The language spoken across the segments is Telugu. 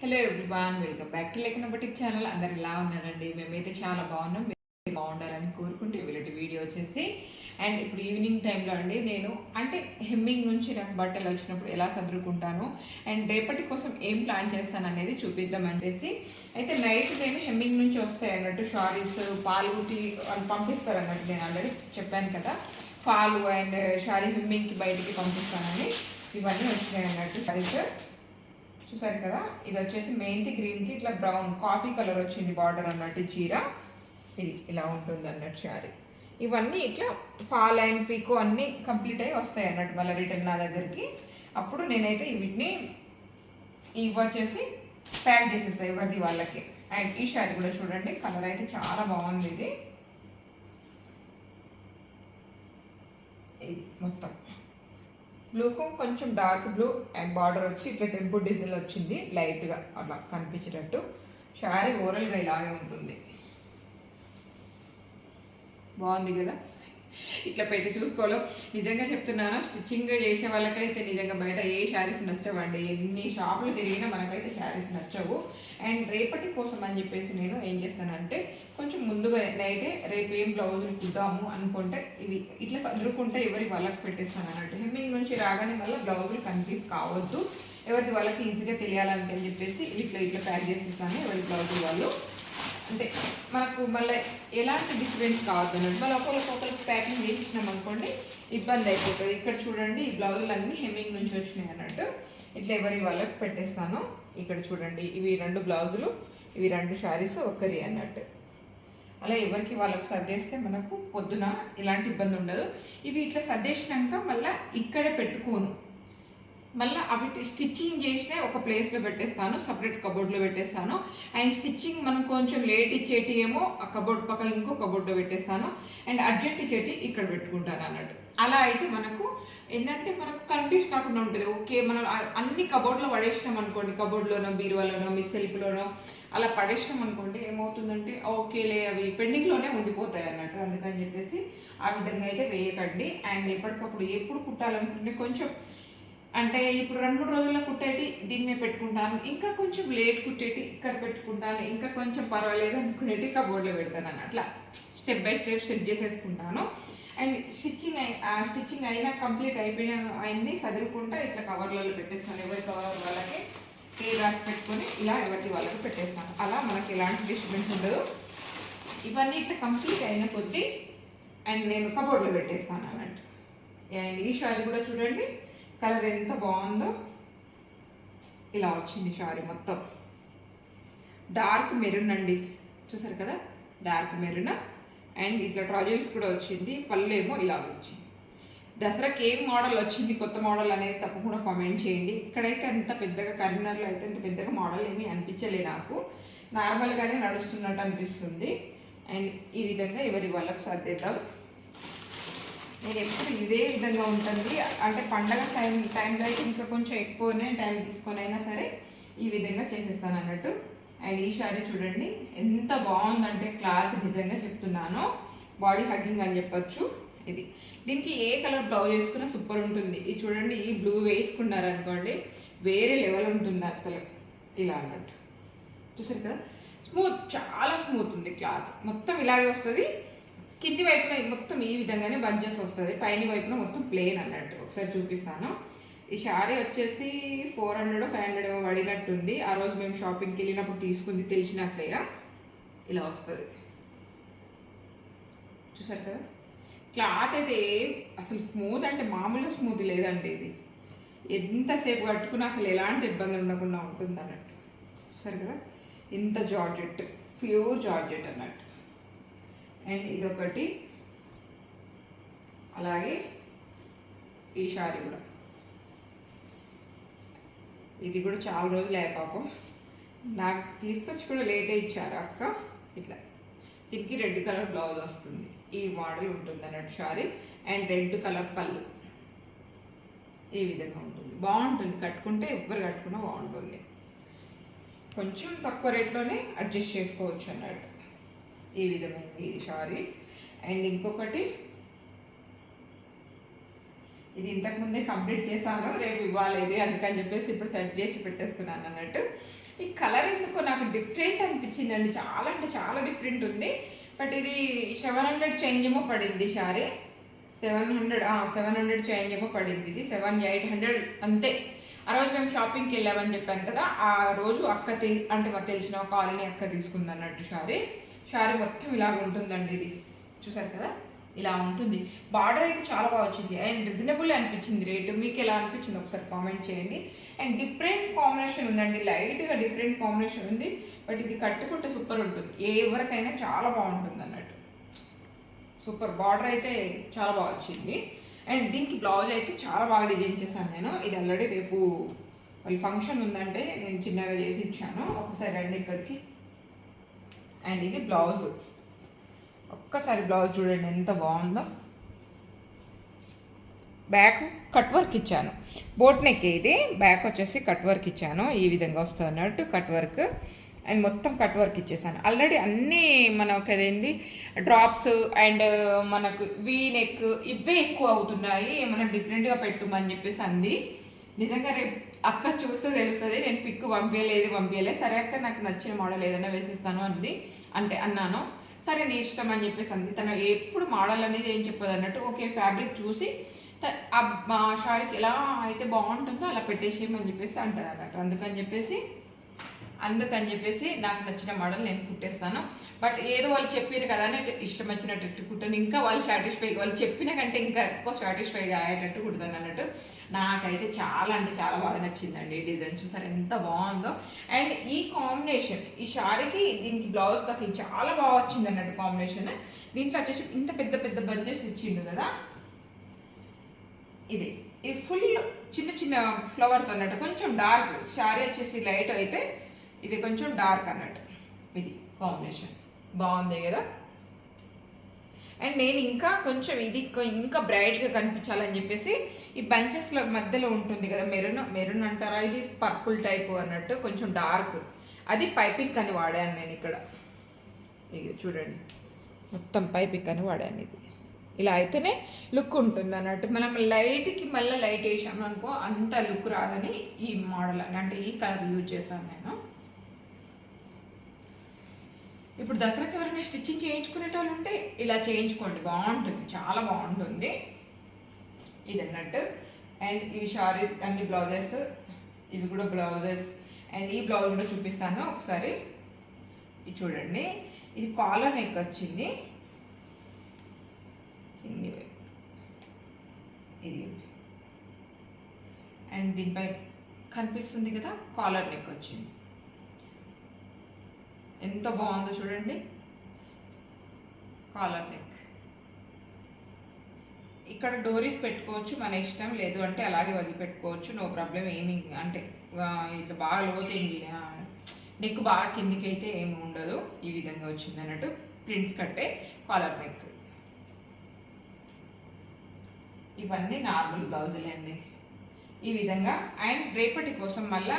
Hello everyone welcome back to Lekhana channel అందరు ఎలా ఉన్నారండి? మేమైతే చాలా బాగున్నాం. మీరు బాగుండాలని కోరుకుంటే వీళ్ళటి వీడియో వచ్చేసి. అండ్ ఇప్పుడు ఈవినింగ్ టైంలో అండి నేను అంటే హెమ్మింగ్ నుంచి నాకు బట్టలు వచ్చినప్పుడు ఎలా సర్దుకుంటాను అండ్ రేపటి కోసం ఏం ప్లాన్ చేస్తాను అనేది చూపిద్దామని చెప్పేసి. అయితే నైట్ నేను హెమ్మింగ్ నుంచి వస్తాయి అన్నట్టు షారీస్ పాలు టీ వాళ్ళు పంపిస్తారు అన్నట్టు నేను ఆల్రెడీ చెప్పాను కదా. పాలు అండ్ షారీ హెమ్మింగ్కి బయటికి పంపిస్తానని ఇవన్నీ వచ్చినాయి అన్నట్టు షారీస్ చూసారు కదా? ఇది వచ్చేసి మెయిన్ది గ్రీన్కి ఇట్లా బ్రౌన్ కాఫీ కలర్ వచ్చింది బార్డర్ అన్నట్టు చీర. ఇది ఇలా ఉంటుంది అన్నట్టు శారీ. ఇవన్నీ ఇట్లా ఫాల్ అండ్ పీకో అన్నీ కంప్లీట్ అయ్యి వస్తాయి అన్నట్టు మళ్ళీ రిటర్న్ నా దగ్గరికి. అప్పుడు నేనైతే వీటిని ఇవి వచ్చేసి ప్యాక్ చేసేస్తాయి ఇవ్వది వాళ్ళకి. అండ్ ఈ శారీ కూడా చూడండి కలర్ అయితే చాలా బాగుంది ఇది మొత్తం. బ్లూకు కొంచెం డార్క్ బ్లూ అండ్ బార్డర్ వచ్చి ఇట్లా టెంపుల్ డిజైన్ వచ్చింది లైట్గా అట్లా కనిపించేటట్టు. శారీ ఓవరాల్గా ఇలాగే ఉంటుంది. బాగుంది కదా? ఇట్లా పెట్టి చూసుకోవడం నిజంగా చెప్తున్నాను స్టిచ్చింగ్ చేసే వాళ్ళకైతే నిజంగా బయట ఏ శారీస్ నచ్చవండి. ఎన్ని షాపులు తిరిగినా మనకైతే శారీస్ నచ్చవు. అండ్ రేపటి కోసం అని చెప్పేసి నేను ఏం చేస్తానంటే కొంచెం ముందుగా నైటే రేపు ఏం బ్లౌజులు కుద్దాము అనుకుంటే ఇవి ఇట్లా సదురుకుంటే ఎవరి వాళ్ళకి పెట్టేస్తాను అన్నట్టు. హెమ్మింగ్ నుంచి రాగానే మళ్ళీ బ్లౌజులు కన్ఫ్యూజ్ కావద్దు. ఎవరిది వాళ్ళకి ఈజీగా తెలియాలని చెప్పేసి ఇట్లా ఇట్లా ప్యాక్ చేసేసాను ఎవరి బ్లౌజులు వాళ్ళు. అంటే మనకు మళ్ళీ ఎలాంటి డిఫరెన్స్ కావద్దు అన్నట్టు. మళ్ళీ ఒకరికి ఒకరికి ప్యాకింగ్ చేసినాం అనుకోండి ఇబ్బంది అయిపోతుంది. ఇక్కడ చూడండి ఈ బ్లౌజులు అన్నీ హెమ్మింగ్ నుంచి వచ్చినాయి అన్నట్టు. ఇట్లా ఎవరి వాళ్ళకి పెట్టేస్తాను. ఇక్కడ చూడండి ఇవి రెండు బ్లౌజులు ఇవి రెండు శారీస్ ఒక్కరి అన్నట్టు. అలా ఎవరికి వాళ్ళకి సర్దేస్తే మనకు పొద్దున ఎలాంటి ఇబ్బంది ఉండదు. ఇవి ఇట్లా సర్దేసినాక మళ్ళీ ఇక్కడే పెట్టుకోను. మళ్ళీ అవి స్టిచ్చింగ్ చేసినా ఒక ప్లేస్లో పెట్టేస్తాను సపరేట్ కబోర్డ్లో పెట్టేస్తాను. అండ్ స్టిచ్చింగ్ మనం కొంచెం లేట్ ఇచ్చేటి ఏమో ఆ కబోర్డ్ పక్కన ఇంకో కబోర్డ్లో పెట్టేస్తాను. అండ్ అర్జెంట్ ఇచ్చేటి ఇక్కడ పెట్టుకుంటాను అన్నట్టు. అలా అయితే మనకు ఏంటంటే మనకు కంప్లీట్ కాకుండా ఉంటుంది. ఓకే మనం అన్ని కబోర్డ్లో పడేసినాం అనుకోండి కబోర్డ్లోనో బీరువాలోనో మీ సెల్ఫ్లోనో అలా పడేసినాం అనుకోండి ఏమవుతుందంటే ఓకేలే అవి పెండింగ్లోనే ఉండిపోతాయి అన్నట్టు. అందుకని చెప్పేసి ఆ విధంగా అయితే వేయకండి. అండ్ ఎప్పటికప్పుడు ఎప్పుడు కుట్టాలనుకుంటే కొంచెం అంటే ఇప్పుడు రెండు మూడు రోజుల్లో కుట్టేటి దీని మీద పెట్టుకుంటాను. ఇంకా కొంచెం లేట్ కుట్టేటి ఇక్కడ పెట్టుకుంటాను. ఇంకా కొంచెం పర్వాలేదు అనుకునేటి కబోర్డ్లో పెడతాను అట్లా స్టెప్ బై స్టెప్ సెట్ చేసేసుకుంటాను. అండ్ స్టిచ్చింగ్ ఆ స్టిచ్చింగ్ అయినా కంప్లీట్ అయిపోయిన అన్ని చదువుకుంటా ఇట్లా కవర్లలో పెట్టేస్తాను. ఎవరి కవర్ వాళ్ళకి ఏ రాసి పెట్టుకొని ఇలా ఎవరికి వాళ్ళకి పెట్టేస్తాను. అలా మనకి ఎలాంటి డిస్టర్బెన్స్ ఉండదు. ఇవన్నీ ఇట్లా కంప్లీట్ అయిన కొద్దీ అండ్ నేను కబోర్డ్లో పెట్టేస్తాను అన్నట్టు. అండ్ ఈ షారీ కూడా చూడండి. కలర్ ఎంత బాగుందో ఇలా వచ్చింది శారీ మొత్తం. డార్క్ మెరూన్ అండి. చూసారు కదా? Dark maroon. అండ్ ఇట్లా ట్రాజల్స్ కూడా వచ్చింది. పళ్ళు ఏమో ఇలా వచ్చింది. దసరాకి ఏం మోడల్ వచ్చింది? కొత్త మోడల్ అనేది తప్పకుండా కామెంట్ చేయండి. ఇక్కడైతే అంత పెద్దగా కరీంనగర్లో అయితే అంత పెద్దగా మోడల్ ఏమీ అనిపించలే నాకు. నార్మల్గానే నడుస్తున్నట్టు అనిపిస్తుంది. అండ్ ఈ విధంగా ఎవరి వాళ్ళకి సర్దేద్దాం. నేను ఎప్పుడు ఇదే విధంగా ఉంటుంది. అంటే పండగ టైం టైంలో అయితే ఇంకా కొంచెం ఎక్కువనే టైం తీసుకొని అయినా సరే ఈ విధంగా చేసేస్తాను అన్నట్టు. అండ్ ఈ శారీ చూడండి ఎంత బాగుందంటే క్లాత్ నిజంగా చెప్తున్నాను. బాడీ హగ్గింగ్ అని చెప్పొచ్చు ఇది. దీనికి ఏ కలర్ బ్లౌజ్ వేసుకున్నా సూపర్ ఉంటుంది. ఇది చూడండి ఈ బ్లూ వేసుకున్నారనుకోండి వేరే లెవెల్ ఉంటుంది అసలు. ఇలా అన్నట్టు. చూసారు కదా? స్మూత్ చాలా స్మూత్ ఉంది క్లాత్. మొత్తం ఇలాగే వస్తుంది. కింది వైపున మొత్తం ఈ విధంగానే బంచెస్ వస్తుంది. పైన వైపున మొత్తం ప్లేన్ అన్నట్టు. ఒకసారి చూపిస్తాను. ఈ శారీ వచ్చేసి ఫోర్ హండ్రెడ్ ఫైవ్ హండ్రెడ్ ఏమో పడినట్టుంది. ఆ రోజు మేము షాపింగ్కి వెళ్ళినప్పుడు తీసుకుంది తెలిసినాకయ్య ఇలా వస్తుంది. చూసారు కదా? క్లాత్ అయితే అసలు స్మూత్ అంటే మామూలుగా స్మూత్ లేదండి ఇది. ఎంతసేపు కట్టుకున్నా అసలు ఎలాంటి ఇబ్బంది ఉండకుండా ఉంటుంది అన్నట్టు చూసారు కదా? ఇంత జార్జెట్ ప్యూర్ జార్జెట్ అన్నట్టు. అండ్ ఇదొకటి. అలాగే ఈ శారీ కూడా. ఇది కూడా చాలా రోజులు అయ్యా పాపం. నాకు తీసుకొచ్చి కూడా లేటే ఇచ్చారు అక్క. ఇట్లా. దీనికి రెడ్ కలర్ బ్లౌజ్ వస్తుంది. ఈ మోడల్ ఉంటుంది అన్నట్టు శారీ. అండ్ రెడ్ కలర్ పళ్ళు. ఈ విధంగా ఉంటుంది. బాగుంటుంది. కట్టుకుంటే ఎవ్వరు కట్టుకున్నా బాగుంటుంది. కొంచెం తక్కువ రేట్లోనే అడ్జస్ట్ చేసుకోవచ్చు అన్నట్టు. ఈ విధమైనది ఇది సారీ. అండ్ ఇంకొకటి ఇది ఇంతకుముందే కంప్లీట్ చేశాను రేపు ఇవ్వాలి అందుకని చెప్పేసి ఇప్పుడు సెట్ చేసి పెట్టేస్తున్నాను అన్నట్టు. ఈ కలర్ ఎందుకో నాకు డిఫరెంట్ అనిపించిందండి. చాలా అంటే చాలా డిఫరెంట్ ఉంది. బట్ ఇది సెవెన్ హండ్రెడ్ చేంజ్ ఏమో పడింది sari seven hundred seven hundred change ఏమో పడింది ఇది. సెవెన్ ఎయిట్ హండ్రెడ్ అంతే. ఆ రోజు మేము షాపింగ్కి వెళ్ళామని చెప్పాను కదా ఆ రోజు అక్క తీ అంటే మాకు తెలిసిన కాలనీ అక్క తీసుకుంది అన్నట్టు శారీ శారీ మొత్తం ఇలాగ ఉంటుందండి ఇది. చూసారు కదా? ఇలా ఉంటుంది. బార్డర్ అయితే చాలా బాగా వచ్చింది. అండ్ రీజనబుల్ అనిపించింది రేటు. మీకు ఎలా అనిపించింది ఒకసారి కామెంట్ చేయండి. అండ్ డిఫరెంట్ కాంబినేషన్ ఉందండి. లైట్గా డిఫరెంట్ కాంబినేషన్ ఉంది. బట్ ఇది కట్టుకుంటే సూపర్ ఉంటుంది. ఏ ఎవరికైనా చాలా బాగుంటుంది అన్నట్టు. సూపర్. బార్డర్ అయితే చాలా బాగా వచ్చింది. అండ్ దీనికి బ్లౌజ్ అయితే చాలా బాగా డిజైన్ చేశాను నేను. ఇది ఆల్రెడీ రేపు వాళ్ళ ఫంక్షన్ ఉందంటే నేను చిన్నగా చేసి ఇచ్చాను. ఒకసారి రండి ఇక్కడికి. అండ్ ఇది బ్లౌజ్. ఒక్కసారి బ్లౌజ్ చూడండి ఎంత బాగుందో. బ్యాక్ కట్ వర్క్ ఇచ్చాను. బోట్ నెక్ ఇది. బ్యాక్ వచ్చేసి కట్ వర్క్ ఇచ్చాను. ఈ విధంగా వస్తుంది అన్నట్టు కట్ వర్క్. అండ్ మొత్తం కట్ వర్క్ ఇచ్చేసాను. ఆల్రెడీ అన్నీ మనకు అదేంది? డ్రాప్స్ అండ్ మనకు వీ నెక్ ఇవే ఎక్కువ అవుతున్నాయి. ఏమైనా డిఫరెంట్గా పెట్టుమని చెప్పేసి అంది. నిజంగా రేపు అక్క చూస్తే తెలుస్తుంది నేను పిక్ పంపించలేదు పంపించలేదు సరే అక్క నాకు నచ్చిన మోడల్ ఏదైనా వేసేస్తాను అంది. అంటే అన్నాను. సరే నీ ఇష్టం అని చెప్పేసి అంది. తను ఎప్పుడు మోడల్ అనేది ఏం చెప్పదు అన్నట్టు ఓకే ఫ్యాబ్రిక్ చూసి ఆ మా షారీకి ఎలా అయితే బాగుంటుందో అలా పెట్టేసేయమని చెప్పేసి అంటుంది అన్నట్టు అందుకని చెప్పేసి అందుకని చెప్పేసి నాకు నచ్చిన మోడల్ నేను కుట్టేస్తాను. బట్ ఏదో వాళ్ళు చెప్పారు కదా అని ఇష్టం వచ్చినట్టు కుట్టాను. ఇంకా వాళ్ళు సాటిస్ఫై వాళ్ళు చెప్పిన కంటే ఇంకా ఎక్కువ సాటిస్ఫైగా అయ్యేటట్టు కుడతాను అన్నట్టు. నాకైతే చాలా అంటే చాలా బాగా నచ్చిందండి డిజైన్. చూసారు ఎంత బాగుందో. అండ్ ఈ కాంబినేషన్ ఈ శారీకి దీనికి బ్లౌజ్ అసలు చాలా బాగా వచ్చింది అన్నట్టు కాంబినేషన్ దీంట్లో వచ్చేసి ఇంత పెద్ద పెద్ద బంచెస్ ఇచ్చిండు కదా. ఇది ఇది ఫుల్ చిన్న చిన్న ఫ్లవర్తో అన్నట్టు కొంచెం డార్క్ శారీ వచ్చేసి లైట్ అయితే ఇది కొంచెం డార్క్ అన్నట్టు. ఇది కాంబినేషన్ బాగుంది కదా? అండ్ నేను ఇంకా కొంచెం ఇది ఇంకా బ్రైట్గా కనిపించాలని చెప్పేసి ఈ బంచెస్లో మధ్యలో ఉంటుంది కదా మెరూన్ మెరూన్ అంటారా ఇది? పర్పుల్ టైపు అన్నట్టు కొంచెం డార్క్ అది పైపింగ్ అని వాడాను నేను ఇక్కడ. ఇది చూడండి. మొత్తం పైపింగ్ అని వాడాను ఇది. ఇలా అయితేనే లుక్ ఉంటుంది అన్నట్టు. మనం లైట్కి మళ్ళీ లైట్ వేసాము అనుకో అంత లుక్ రాదని ఈ మోడల్ అని అంటే ఈ కలర్ యూజ్ చేశాను నేను. ఇప్పుడు దసరాకి ఎవరైనా స్టిచ్చింగ్ చేయించుకునేటోళ్ళు ఉంటే ఇలా చేయించుకోండి. బాగుంటుంది. చాలా బాగుంటుంది. ఇది అన్నట్టు. అండ్ ఇవి షారీస్ అన్ని బ్లౌజెస్ ఇవి కూడా బ్లౌజెస్. అండ్ ఈ బ్లౌజ్ కూడా చూపిస్తాను ఒకసారి. ఇది చూడండి. ఇది కాలర్ నెక్ వచ్చింది. కింది ఇది. అండ్ దీనిపై కనిపిస్తుంది కదా కాలర్ నెక్ వచ్చింది. ఎంత బాగుందో చూడండి. కాలర్ నెక్ ఇక్కడ డోరీస్ పెట్టుకోవచ్చు మన ఇష్టం లేదు అంటే అలాగే వదిలిపెట్టుకోవచ్చు నో ప్రాబ్లం ఏమి అంటే ఇట్లా బాగా లోతేమి నెక్ బాగా కిందికి అయితే ఏమి ఉండదు. ఈ విధంగా వచ్చింది అన్నట్టు. ప్రింట్స్ కట్టే కాలర్ నెక్ ఇవన్నీ నార్మల్ బ్లౌజులే అండి. ఈ విధంగా. అండ్ రేపటి కోసం మళ్ళా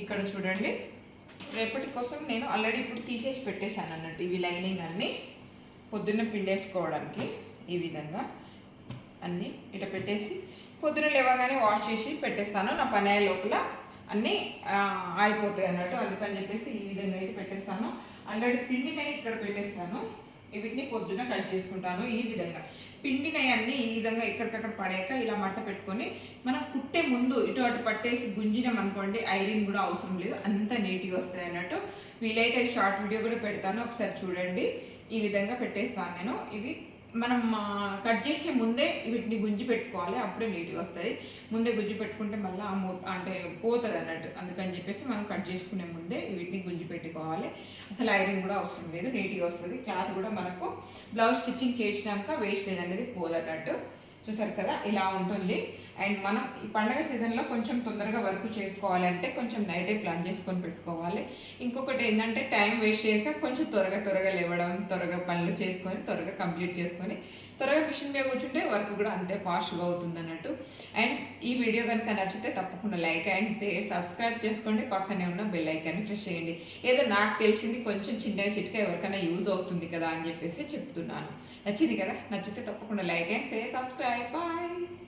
ఇక్కడ చూడండి. రేపటి కోసం నేను ఆల్రెడీ ఇప్పుడు తీసేసి పెట్టేశాను అన్నట్టు ఇవి లైనింగ్ అన్నీ పొద్దున్న పిండేసుకోవడానికి ఈ విధంగా అన్నీ ఇట్లా పెట్టేసి పొద్దున లేవగానే వాష్ చేసి పెట్టేస్తాను. నా పని అయ్యే లోపల అన్నీ ఆగిపోతాయి ఆరిపోతాయి అన్నట్టు అందుకని చెప్పేసి ఈ విధంగా అయితే పెట్టేస్తాను. ఆల్రెడీ పిండిని ఇక్కడ పెట్టేస్తాను. వీటిని పొద్దున కట్ చేసుకుంటాను ఈ విధంగా. పిండినయన్ని ఈ విధంగా ఎక్కడికక్కడ పడేక ఇలా మడత పెట్టుకొని మనం కుట్టే ముందు ఇటు అటు పట్టేసి గుంజినాం అనుకోండి ఐరన్ కూడా అవసరం లేదు అంత నీట్గా వస్తాయి అన్నట్టు. వీలైతే షార్ట్ వీడియో కూడా పెడతాను ఒకసారి చూడండి. ఈ విధంగా పెట్టేస్తాను నేను. ఇవి మనం కట్ చేసే ముందే వీటిని గుంజి పెట్టుకోవాలి అప్పుడే నీట్గా వస్తుంది. ముందే గుంజి పెట్టుకుంటే మళ్ళీ ఆ అంటే పోతుంది అన్నట్టు. అందుకని చెప్పేసి మనం కట్ చేసుకునే ముందే వీటిని గుంజి పెట్టుకోవాలి. అసలు ఐరన్ కూడా అవసరం లేదు నీట్గా వస్తుంది. క్లాత్ కూడా మనకు బ్లౌజ్ స్టిచ్చింగ్ చేసినాక వేస్టేజ్ అనేది పోదన్నట్టు. చూసారు కదా ఇలా ఉంటుంది. అండ్ మనం ఈ పండగ సీజన్లో కొంచెం తొందరగా వర్క్ చేసుకోవాలంటే కొంచెం నైటే ప్లాన్ చేసుకొని పెట్టుకోవాలి. ఇంకొకటి ఏంటంటే టైం వేస్ట్ చేయక కొంచెం త్వరగా త్వరగా లేవడం త్వరగా పనులు చేసుకొని త్వరగా కంప్లీట్ చేసుకొని త్వరగా మిషన్ మీద కూర్చుంటే వర్క్ కూడా అంతే ఫాస్ట్గా అవుతుంది అన్నట్టు. అండ్ ఈ వీడియో కనుక నచ్చితే తప్పకుండా లైక్ అండ్ షేర్ సబ్స్క్రైబ్ చేసుకోండి. పక్కనే ఉన్న బెల్ ఐకాన్ని ప్రెస్ చేయండి. ఏదో నాకు తెలిసింది కొంచెం చిన్నగా చిట్కా ఎవరికైనా యూజ్ అవుతుంది కదా అని చెప్పేసి చెప్తున్నాను. నచ్చింది కదా? నచ్చితే తప్పకుండా like and share subscribe. Bye.